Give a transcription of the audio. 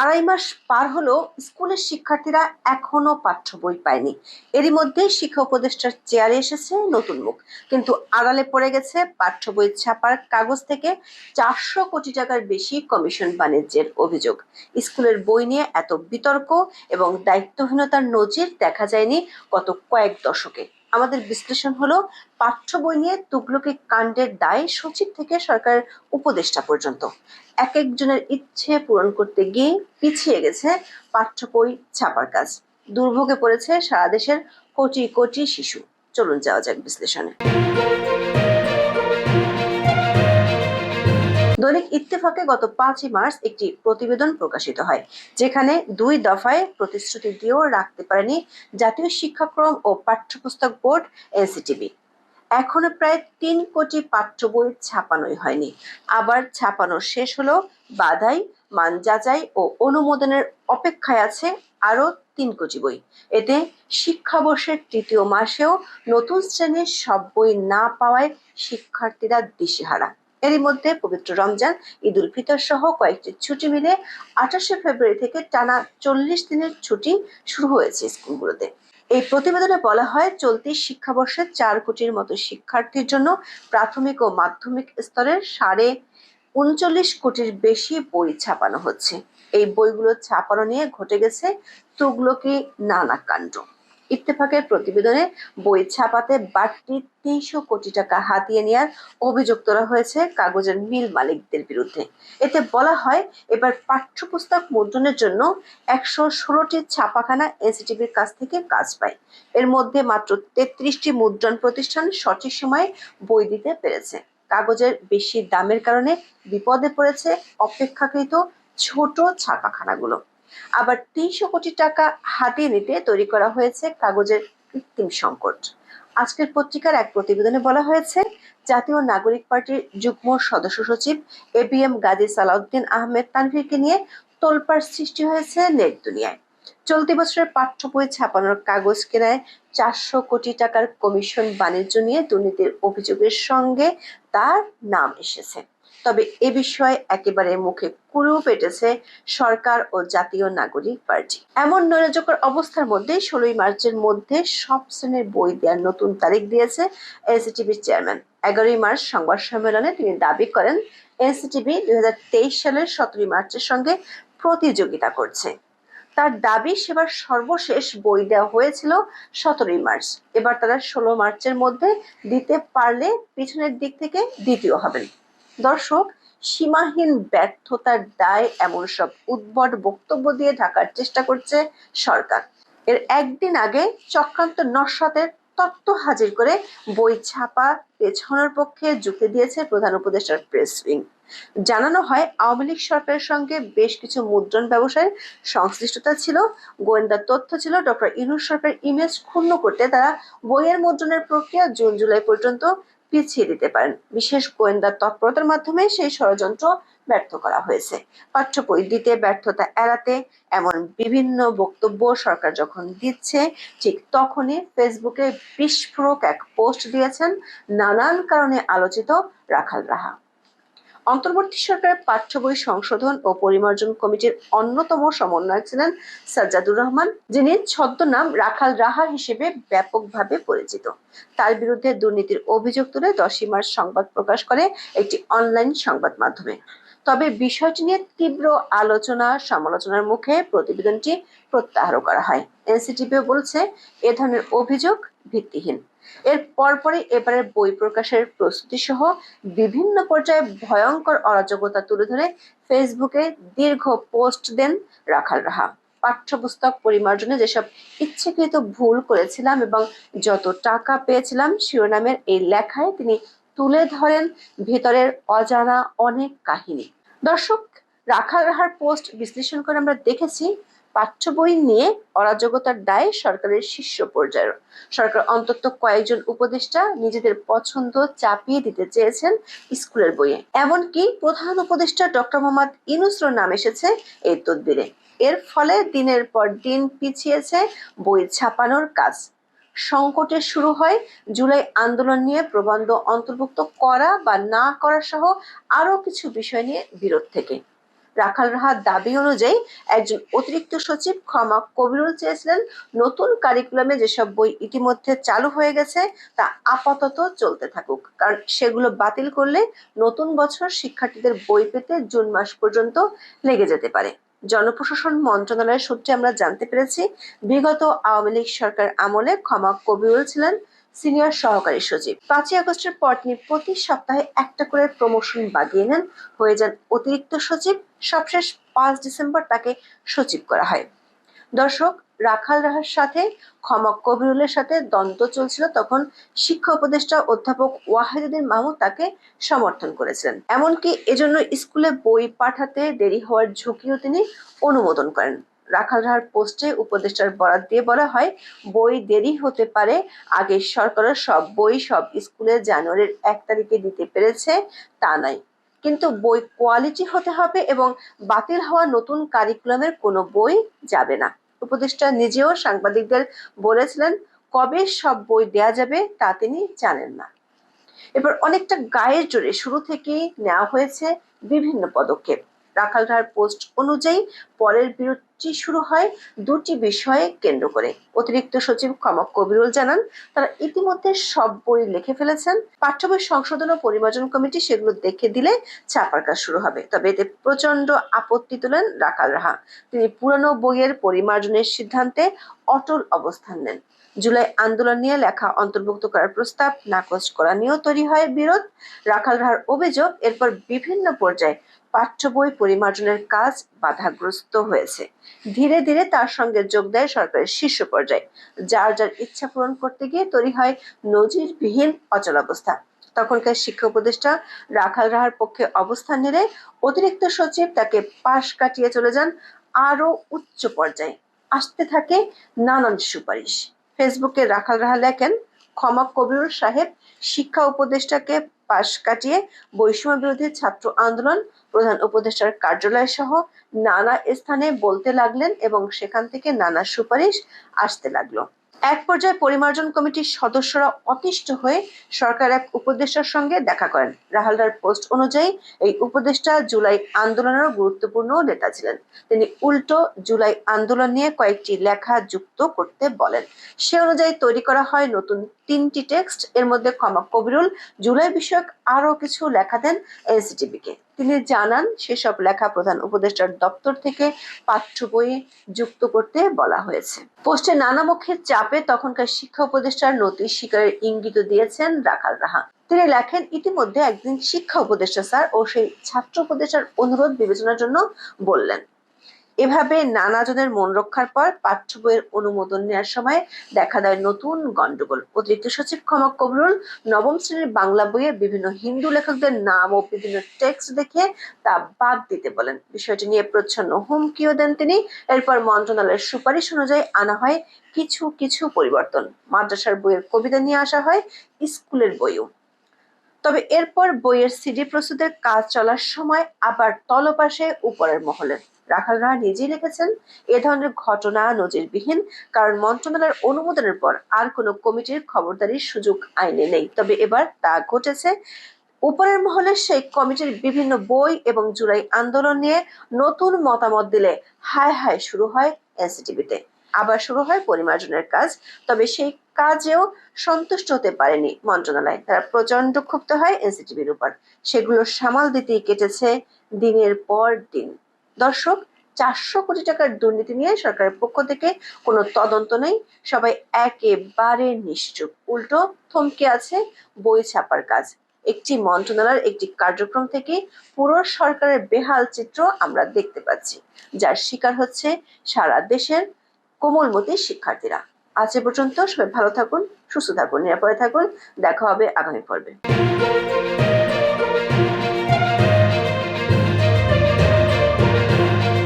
আড়াই মাস পার হলো স্কুলের শিক্ষার্থীরা এখনও পাঠ্য বই পায়নি। এরই মধ্যে শিক্ষা উপদেষ্টার চেয়ারে এসেছে নতুন মুখ। কিন্তু আড়ালে পড়ে গেছে পাঠ্য বই ছাপার কাগজ থেকে চারশো কোটি টাকার বেশি কমিশন বাণিজ্যের অভিযোগ। স্কুলের বই নিয়ে এত বিতর্ক এবং দায়িত্বহীনতার নজির দেখা যায়নি গত কয়েক দশকে। আমাদের বিশ্লেষণ হলো, পাঠ্য বই নিয়ে তুগলকি কাণ্ডের দায় সচিব থেকে সরকারের উপদেষ্টা পর্যন্ত। এক একজনের ইচ্ছে পূরণ করতে গিয়ে পিছিয়ে গেছে পাঠ্য বই ছাপার কাজ। দুর্ভোগে পড়েছে সারা দেশের কোটি কোটি শিশু। চলুন যাওয়া যাক বিশ্লেষণে। দৈনিক ইত্তেফাকে গত পাঁচই মার্চ একটি প্রতিবেদন প্রকাশিত হয়, যেখানে দুই দফায় প্রতিশ্রুতি দিয়েও রাখতে পারেনি জাতীয় শিক্ষাক্রম ও পাঠ্যপুস্তক বোর্ড এনসিটিবি। এখনও প্রায় তিন কোটি পাঠ্য বই ছাপানোই হয়নি। আবার ছাপানো শেষ হলো বাধাই মান যাচাই ও অনুমোদনের অপেক্ষায় আছে আরও তিন কোটি বই। এতে শিক্ষাবর্ষের তৃতীয় মাসেও নতুন শ্রেণির সব বই না পাওয়ায় শিক্ষার্থীরা দিশেহারা। এরই মধ্যে পবিত্র রমজান, ঈদ উল ফিতর সহ কয়েকটি ছুটি মিলে আঠাশে ফেব্রুয়ারি থেকে টানা চল্লিশ দিনের ছুটি শুরু হয়েছে স্কুলগুলোতে। এই প্রতিবেদনে বলা হয়, চলতি শিক্ষাবর্ষে চার কোটির মতো শিক্ষার্থীর জন্য প্রাথমিক ও মাধ্যমিক স্তরের সাড়ে উনচল্লিশ কোটির বেশি বই ছাপানো হচ্ছে। এই বইগুলো ছাপানো নিয়ে ঘটে গেছে তুগলকি নানা কাণ্ড। ইত্তেফাকের প্রতিবেদনে বই ছাপাতে বাড়তি তিনশো কোটি টাকা হাতিয়ে নেওয়ার অভিযোগ তোলা হয়েছে কাগজের মিল মালিকদের বিরুদ্ধে। এতে বলা হয়, এবার পাঠ্যপুস্তক মুদ্রণের জন্য একশো ষোলোটি ছাপাখানা এনসিটিভির কাছ থেকে কাজ পায়। এর মধ্যে মাত্র তেত্রিশটি মুদ্রণ প্রতিষ্ঠান সঠিক সময়ে বই দিতে পেরেছে। কাগজের বেশি দামের কারণে বিপদে পড়েছে অপেক্ষাকৃত ছোট ছাপাখানাগুলো। আবার তিনশো কোটি টাকা হাতিয়ে নিতে তৈরি করা হয়েছে কাগজের কৃত্রিম সংকট। আজকের পত্রিকার এক প্রতিবেদনে বলা হয়েছে, জাতীয় নাগরিক পার্টির যুগ্ম সদস্য সচিব A B M Gazi Salauddin Ahmed তানভীরকে নিয়ে তোলপাড় সৃষ্টি হয়েছে নেট দুনিয়ায়। চলতি বছরের পাঠ্য বই ছাপানোর কাগজ কেনায় চারশো কোটি টাকার কমিশন বাণিজ্য নিয়ে দুর্নীতির অভিযোগের সঙ্গে তার নাম এসেছে। তবে এ বিষয়ে একেবারে মুখে কুলু পেটেছে সরকার ও জাতীয় নাগরিক পার্টি। এমন নৈরাজ্যকর অবস্থার মধ্যে ষোলোই মার্চের মধ্যে সব শ্রেণির বই দেওয়ার নতুন তারিখ দিয়েছে এনসিটিভির চেয়ারম্যান। এগারোই মার্চ সংবাদ সম্মেলনে তিনি দাবি করেন, এনসিটিভি দুই তেইশ সালের সতেরোই মার্চের সঙ্গে প্রতিযোগিতা করছে। তার দাবি, সেবার সর্বশেষ বই দেওয়া হয়েছিল সতেরোই মার্চ। এবার তারা ষোলো মার্চের মধ্যে দিতে পারলে পিছনের দিক থেকে দ্বিতীয় হবেন। দর্শক, সীমাহীন ব্যর্থতার দায় এমন সব উদ্ভট বক্তব্য দিয়ে ঢাকার চেষ্টা করছে সরকার। এর একদিন আগে চক্রান্ত নস্বাতের তত্ত্ব হাজির করে বই ছাপা পেছানোর পক্ষে যুক্তি দিয়েছে প্রধান উপদেষ্টার প্রেস উইং। জানানো হয়, আওয়ামী লীগ সরকারের সঙ্গে বেশ কিছু মুদ্রণ ব্যবসায়ের সংশ্লিষ্টতা ছিল, গোয়েন্দা তথ্য ছিল, ডক্টর ইনুস সরকার ইমেজ ক্ষুণ্ণ করতে তারা বইয়ের মুদ্রণের প্রক্রিয়া জুন জুলাই পর্যন্ত পিছিয়ে দিতে পারেন। বিশেষ গোয়েন্দা তৎপরতার মাধ্যমে সেই ষড়যন্ত্র ব্যর্থ করা হয়েছে। পাঠ্য দিতে ব্যর্থতা এড়াতে এমন বিভিন্ন বক্তব্য সরকার যখন দিচ্ছে, ঠিক তখনই ফেসবুকে বিস্ফোরক এক পোস্ট দিয়েছেন নানান কারণে আলোচিত রাখাল রাহা। অন্তর্বর্তী সরকারের পাঠ্য বই সংশোধন ও পরিমার্জন কমিটির অন্যতম সমন্বয়ক ছিলেন সাজ্জাদুর রহমান, যিনি ছদ্মনাম রাখাল রাহা হিসেবে ব্যাপকভাবে পরিচিত। তার বিরুদ্ধে দুর্নীতির অভিযোগ তুলে দশই মার্চ সংবাদ প্রকাশ করে একটি অনলাইন সংবাদ মাধ্যমে। তবে বিষয়টি নিয়ে তীব্র আলোচনা, সমালোচনার মুখে প্রতিবেদনটি প্রত্যাহার করা হয়। এনসিটিভিও বলছে, এ ধরনের অভিযোগ ভিত্তিহীন। এর পরপরই এবারের বই প্রকাশের প্রস্তুতি সহ বিভিন্ন পর্যায়ে ভয়ঙ্কর অরাজকতা তুলে ধরে ফেসবুকে দীর্ঘ পোস্ট দেন রাখাল রাহা। পাঠ্যপুস্তক পরিমার্জনে যেসব ইচ্ছাকৃত ভুল করেছিলাম এবং যত টাকা পেয়েছিলাম শিরোনামের এই লেখায় তিনি তুলে ধরেন ভেতরের অজানা অনেক কাহিনী। দর্শক, রাখাল রাহার পোস্ট বিশ্লেষণ করে আমরা দেখেছি পাঠ্য বই নিয়ে অরাজকতার দায় সরকারের শীর্ষ পর্যায়ের। সরকার অন্তত কয়েকজন উপদেষ্টা নিজেদের পছন্দ চাপিয়ে দিতে চেয়েছেন স্কুলের বইয়ে। এমনকি প্রধান উপদেষ্টা ডক্টর মোহাম্মদ ইনুসর নাম এসেছে এই তদবিরে। এর ফলে দিনের পর দিন পিছিয়েছে বই ছাপানোর কাজ। সংকটের শুরু হয় জুলাই আন্দোলন নিয়ে প্রবন্ধ অন্তর্ভুক্ত করা বা না করা সহ আরও কিছু বিষয় নিয়ে বিরোধ থেকে। রাখাল রাহার দাবি অনুযায়ী একজন অতিরিক্ত সচিব ক্ষমা কবিরুল চেয়েছিলেন। নতুন কারিকুলামে যেসব বই ইতিমধ্যে চালু হয়ে গেছে, তা আপাতত চলতে থাকুক। কারণ সেগুলো বাতিল করলে নতুন বছর শিক্ষার্থীদের বই পেতে জুন মাস পর্যন্ত লেগে যেতে পারে। জনপ্রশাসন মন্ত্রণালয়ের সূত্রে আমরা জানতে পেরেছি, বিগত আওয়ামী লীগ সরকার আমলে ক্ষমা কবিরুল ছিলেন সিনিয়র সহকারী সচিব। পাঁচই আগস্টের পর তিনি প্রতি সপ্তাহে একটা করে প্রমোশন বাগিয়ে নেন। হয়ে যান অতিরিক্ত সচিব সবশেষ পাঁচ ডিসেম্বর তাকে সচিব করা হয়। দর্শক, রাখাল রাহার সাথে ক্ষমা কবিরুলের সাথে দ্বন্দ্ব চলছিল তখন শিক্ষা উপদেষ্টা অধ্যাপক ওয়াহিদুদ্দিন মাহমুদ তাকে সমর্থন করেছিলেন। এমনকি এজন্য স্কুলে বই পাঠাতে দেরি হওয়ার ঝুঁকিও তিনি অনুমোদন করেন। রাখাল রাহার পোস্টে উপদেষ্টার বরাদ দিয়ে বলা হয়, বই দেরি হতে পারে, আগে সরকারের সব বই সব স্কুলে জানুয়ারির এক তারিখে দিতে পেরেছে, তা নয়। কিন্তু বই কোয়ালিটি হতে হবে এবং বাতিল হওয়া নতুন কারিকুলামের কোনো বই যাবে না। উপদেষ্টা নিজেও সাংবাদিকদের বলেছিলেন, কবে সব বই দেয়া যাবে তা তিনি জানেন না। এবার অনেকটা গায়ের জোরে শুরু থেকেই নেওয়া হয়েছে বিভিন্ন পদক্ষেপ। রাখালঘাট পোস্ট অনুযায়ী পরের বিরতি শুরু হয় দুটি বিষয়ে কেন্দ্র করে। অতিরিক্ত সচিব ক্ষমা কবিরুল জানান, তারা ইতিমধ্যে সব বই লিখে ফেলেছেন। পাঠ্য বই সংশোধন ও পরিমার্জন কমিটি সেগুলো দেখে দিলে ছাপার কাজ শুরু হবে। তবে এতে প্রচণ্ড আপত্তি তোলেন রাখাল রাহা। তিনি পুরনো বইয়ের পরিমার্জনের সিদ্ধান্তে অটল অবস্থান নেন। জুলাই আন্দোলন নিয়ে লেখা অন্তর্ভুক্ত করার প্রস্তাব নাকচ করা নিয়েও তৈরি হয় বিরোধ। রাখাল রাহার অভিযোগ, এরপর বিভিন্ন পর্যায়ে পাঠ্য বই পরিমার্জনের কাজ বাধাগ্রস্ত হয়েছে। ধীরে ধীরে তার সঙ্গে যোগ দেয় সরকারের শীর্ষ পর্যায়ে, যার যার ইচ্ছা পূরণ করতে গিয়ে তৈরি হয় নজিরবিহীন অচলাবস্থা তখনকার শিক্ষা উপদেষ্টা রাখাল রাহার পক্ষে অবস্থান নিলে অতিরিক্ত সচিব তাকে পাশ কাটিয়ে চলে যান আরও উচ্চ পর্যায়ে। আসতে থাকে নানান সুপারিশ। ফেসবুকে রাখাল রাহা লেখেন ক্ষমা কবির সাহেব শিক্ষা উপদেষ্টাকে পাশ কাটিয়ে বৈষম্য বিরোধী ছাত্র আন্দোলন প্রধান উপদেষ্টার কার্যালয় সহ নানা স্থানে বলতে লাগলেন এবং সেখান থেকে নানা সুপারিশ আসতে লাগল। এক পর্যায়ে পরিমার্জন কমিটির সদস্যরা অতিষ্ঠ হয়ে সরকার এক উপদেষ্টার সঙ্গে দেখা করেন। রাহালদার পোস্ট অনুযায়ী, এই উপদেষ্টা জুলাই আন্দোলনেরও গুরুত্বপূর্ণ নেতা ছিলেন। তিনি উল্টো জুলাই আন্দোলন নিয়ে কয়েকটি লেখা যুক্ত করতে বলেন। সে অনুযায়ী তৈরি করা হয় নতুন তিনটি টেক্সট। এর মধ্যে ক্ষমা কবিরুল, জুলাই বিষয়ক আরও কিছু লেখা দেন এনসিটিভিকে। তিনি জানান, সেসব লেখা প্রধান উপদেষ্টার দপ্তর থেকে পাঠ্য বই যুক্ত করতে বলা হয়েছে। পোস্টে নানামুখের চাপে তখনকার শিক্ষা উপদেষ্টার নথি শিকারের ইঙ্গিত দিয়েছেন রাখাল রাহা। তিনি লেখেন, ইতিমধ্যে একদিন শিক্ষা উপদেষ্টা, স্যার, ও সেই ছাত্র উপদেষ্টার অনুরোধ বিবেচনার জন্য বললেন। এভাবে নানাজনের মন রক্ষার পর পাঠ্য বইয়ের অনুমোদন নেওয়ার সময় দেখা দেয় নতুন গন্ডগোল। অতিরিক্ত সচিব ক্ষমা কবরুল নবম শ্রেণির বাংলা বইয়ে বিভিন্ন হিন্দু লেখকদের নাম ও বিভিন্ন টেক্সট দেখে তা বাদ দিতে বলেন। বিষয়টি নিয়ে প্রচ্ছন্ন হুমকিও দেন তিনি। এরপর মন্ত্রণালয়ের সুপারিশ অনুযায়ী আনা হয় কিছু কিছু পরিবর্তন। মাদ্রাসার বইয়ের কবিতা নিয়ে আসা হয়, স্কুলের বইও। তবে এরপর বইয়ের সিডি প্রস্তুতের কাজ চলার সময় আবার তলপাশে উপরের মহলে। রাখাল নিজেই লিখেছেন, এ ধরনের ঘটনা নজিরবিহীন, কারণ মন্ত্রণালয়ের অনুমোদনের পর আর কোনো কমিটির খবরদারির সুযোগ আইনে নেই। তবে এবার তা ঘটেছে উপরের মহলে সেই কমিটির বিভিন্ন বই এবং জুলাই আন্দোলন নিয়ে নতুন মতামত দিলে হায় হায় শুরু হয় এনসিটিভিতে। আবার শুরু হয় পরিমার্জনের কাজ, তবে সেই কাজেও সন্তুষ্ট হতে পারেনি মন্ত্রণালয়। তারা প্রচণ্ড ক্ষুব্ধ হয় এনসিটিভির উপর। সেগুলো সামাল দিতেই কেটেছে দিনের পর দিন। দর্শক, চারশো কোটি টাকার দুর্নীতি নিয়ে সরকারের পক্ষ থেকে কোনো তদন্ত নেই। সবাই একেবারে নিশ্চুপ। উল্টো থমকে আছে বই ছাপার কাজ। একটি মন্ত্রণালয়ের একটি কার্যক্রম থেকে পুরো সরকারের বেহাল চিত্র আমরা দেখতে পাচ্ছি, যার শিকার হচ্ছে সারা দেশের কোমলমতি শিক্ষার্থীরা। আজ পর্যন্ত সবাই ভালো থাকুন, সুস্থ থাকুন, নিরাপদে থাকুন। দেখা হবে আগামী পর্বে।